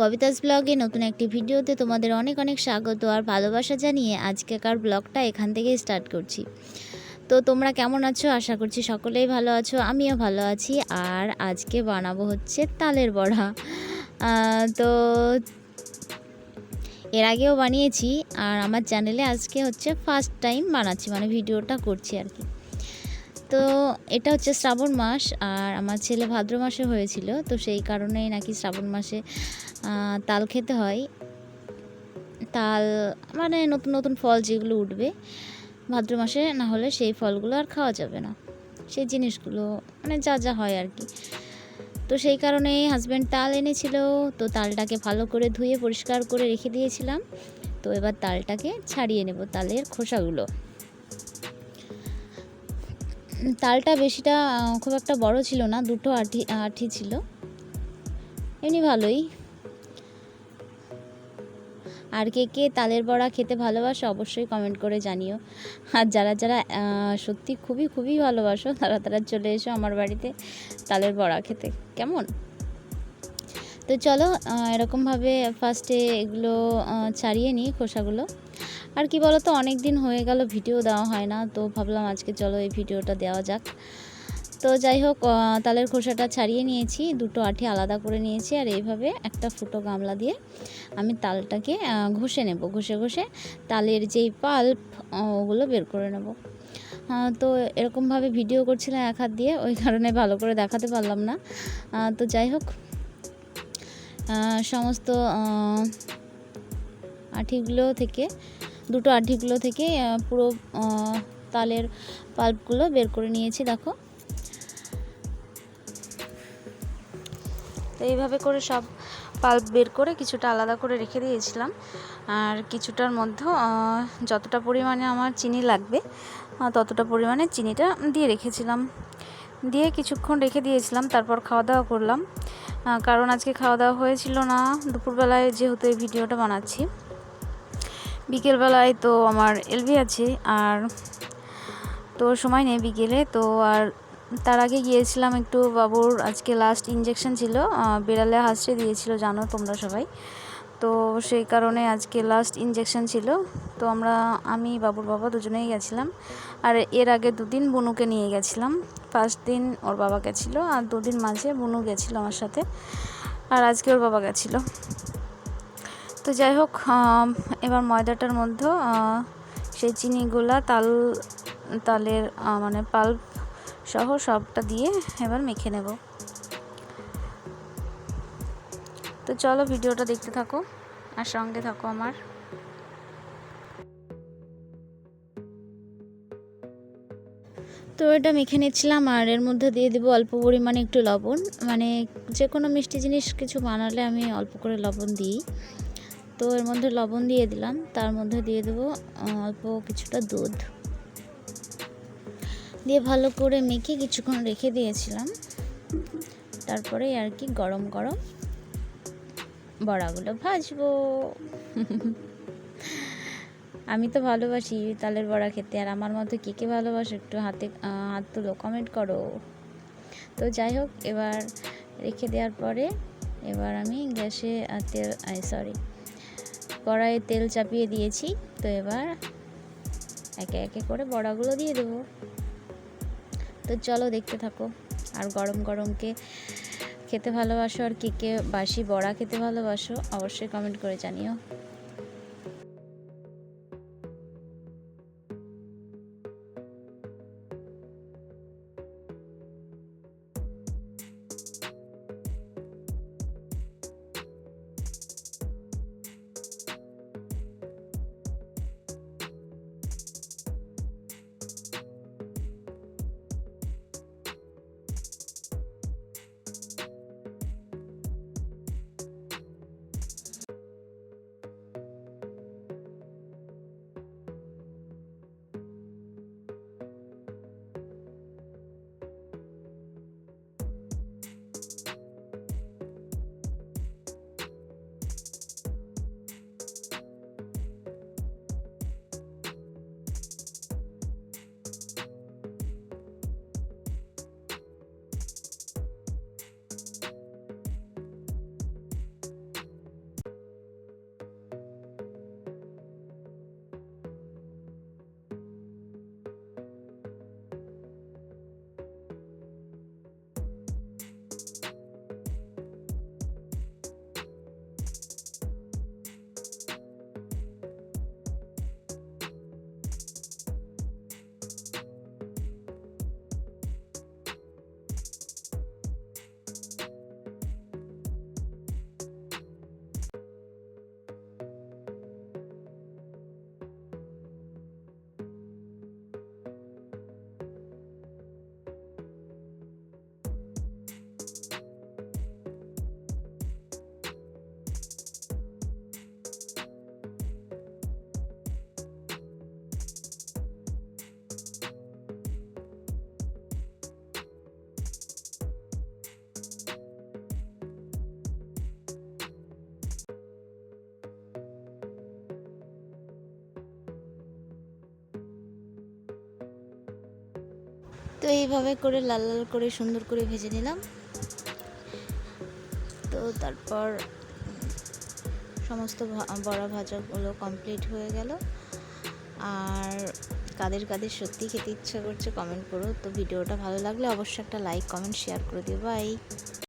ববিতাস ব্লগে নতুন একটি ভিডিওতে তোমাদের অনেক অনেক স্বাগত আর ভালোবাসা জানিয়ে আজকেকার ব্লগটা এখান থেকে স্টার্ট করছি। তো তোমরা কেমন আছো? আশা করছি সকলেই ভালো আছো, আমিও ভালো আছি। আর আজকে বানাবো হচ্ছে তালের বড়া। তো এর আগেও বানিয়েছি আর আমার চ্যানেলে আজকে হচ্ছে ফার্স্ট টাইম বানাচ্ছি মানে ভিডিওটা করছি আর কি। তো এটা হচ্ছে শ্রাবণ মাস আর আমার ছেলে ভাদ্র মাসে হয়েছিল, তো সেই কারণেই নাকি শ্রাবণ মাসে তাল খেতে হয়। তাল মানে নতুন নতুন ফল যেগুলো উঠবে, ভাদ্র মাসে না হলে সেই ফলগুলো আর খাওয়া যাবে না। সেই জিনিসগুলো মানে যা যা হয় আর কি। তো সেই কারণে হাজব্যান্ড তাল এনেছিল, তো তালটাকে ভালো করে ধুয়ে পরিষ্কার করে রেখে দিয়েছিলাম। তো এবার তালটাকে ছাড়িয়ে নেব, তালের খোসাগুলো। তালটা বেশিটা খুব একটা বড় ছিল না, দুটো আঠি আঠি ছিল। এমনি ভালোই। আর কে কে তালের বড়া খেতে ভালোবাসো অবশ্যই কমেন্ট করে জানিও। আর যারা যারা সত্যি খুবই খুবই ভালোবাসো, তারা তারা চলে এসো আমার বাড়িতে তালের বড়া খেতে। কেমন? তো চলো এরকমভাবে ফার্স্টে এগুলো ছাড়িয়ে নিই খোসাগুলো। আর কি বলো তো অনেক দিন হয়ে গেল, ভিডিও দেওয়া হয় না, তো ভাবলাম আজকে চলো এই ভিডিওটা দেওয়া যাক। তো যাই হোক তালের খোসাটা ছাড়িয়ে নিয়েছি, দুটো আঠি আলাদা করে নিয়েছি, আর এইভাবে একটা ফুটো গামলা দিয়ে আমি তালটাকে ঘষে নেব। ঘষে ঘষে তালের যেই পাল্প ওগুলো বের করে নেব। তো এরকমভাবে ভিডিও করছিলাম এক হাত দিয়ে, ওই কারণে ভালো করে দেখাতে পারলাম না। তো যাই হোক সমস্ত আঠিগুলো থেকে, দুটো আঠিগুলো থেকে পুরো তালের পাল্পগুলো বের করে নিয়েছি, দেখো। তো এইভাবে করে সব পাল্প বের করে কিছুটা আলাদা করে রেখে দিয়েছিলাম। আর কিছুটার মধ্যে যতটা পরিমাণে আমার চিনি লাগবে ততটা পরিমাণে চিনিটা দিয়ে রেখেছিলাম। দিয়ে কিছুক্ষণ রেখে দিয়েছিলাম, তারপর খাওয়া দাওয়া করলাম। কারণ আজকে খাওয়া দাওয়া হয়েছিল না। দুপুরবেলায় যেহেতু এই ভিডিওটা বানাচ্ছি। বিকেলবেলায় তো আমার এলবি আছে, আর তো সময় নেই বিকেলে। তো আর তার আগে গিয়েছিলাম একটু বাবুর, আজকে লাস্ট ইঞ্জেকশন ছিল বেড়ালে হাসড়ে দিয়েছিল, জানো তোমরা সবাই। তো সেই কারণে আজকে লাস্ট ইঞ্জেকশন ছিল। তো আমরা, আমি, বাবুর বাবা দুজনেই গেছিলাম। আর এর আগে দুদিন বুনুকে নিয়ে গেছিলাম। ফার্স্ট দিন ওর বাবা গেছিল আর দুদিন মাঝে বুনু গেছিল আমার সাথে। আর আজকে ওর বাবা গেছিল। তো যাই হোক এবার ময়দাটার মধ্যে সেই চিনিগুলা, তাল, তালের মানে পাল্প সহ সবটা দিয়ে এবার মেখে নেব। তো চলো ভিডিওটা দেখতে থাকো আর সঙ্গে থাকো আমার। তো এটা মেখে নিচ্ছিলাম আর এর মধ্যে দিয়ে দেবো অল্প পরিমাণে একটু লবণ। মানে যে কোনো মিষ্টি জিনিস কিছু বানালে আমি অল্প করে লবণ দিই। তো এর মধ্যে লবণ দিয়ে দিলাম, তার মধ্যে দিয়ে দেবো অল্প কিছুটা দুধ। দিয়ে ভালো করে মেখে কিছুক্ষণ রেখে দিয়েছিলাম। তারপরে আর কি গরম গরম বড়াগুলো ভাজবো। আমি তো ভালোবাসি তালের বড়া খেতে, আর আমার মতো কে কে ভালোবাসো একটু হাতে হাত তুলো কমেন্ট করো। তো যাই হোক, এবার রেখে দেওয়ার পরে এবার আমি গ্যাসে তেল সরি কড়াইয়ে তেল চাপিয়ে দিয়েছি। তো এবার একে একে করে বড়াগুলো দিয়ে দেবো। তো চলো দেখতে থাকো, আর গরম গরমকে খেতে ভালোবাসো আর কে কে বাসি বড়া খেতে ভালোবাসো অবশ্যই কমেন্ট করে জানিও। তো এইভাবে করে লাল লাল করে সুন্দর করে ভেজে নিলাম। তো তারপর সমস্ত বড়া ভাজাগুলো কমপ্লিট হয়ে গেল। আর কাদের কাদের সত্যি খেতে ইচ্ছা করছে কমেন্ট করো। তো ভিডিওটা ভালো লাগলে অবশ্যই একটা লাইক কমেন্ট শেয়ার করে দিও। বাই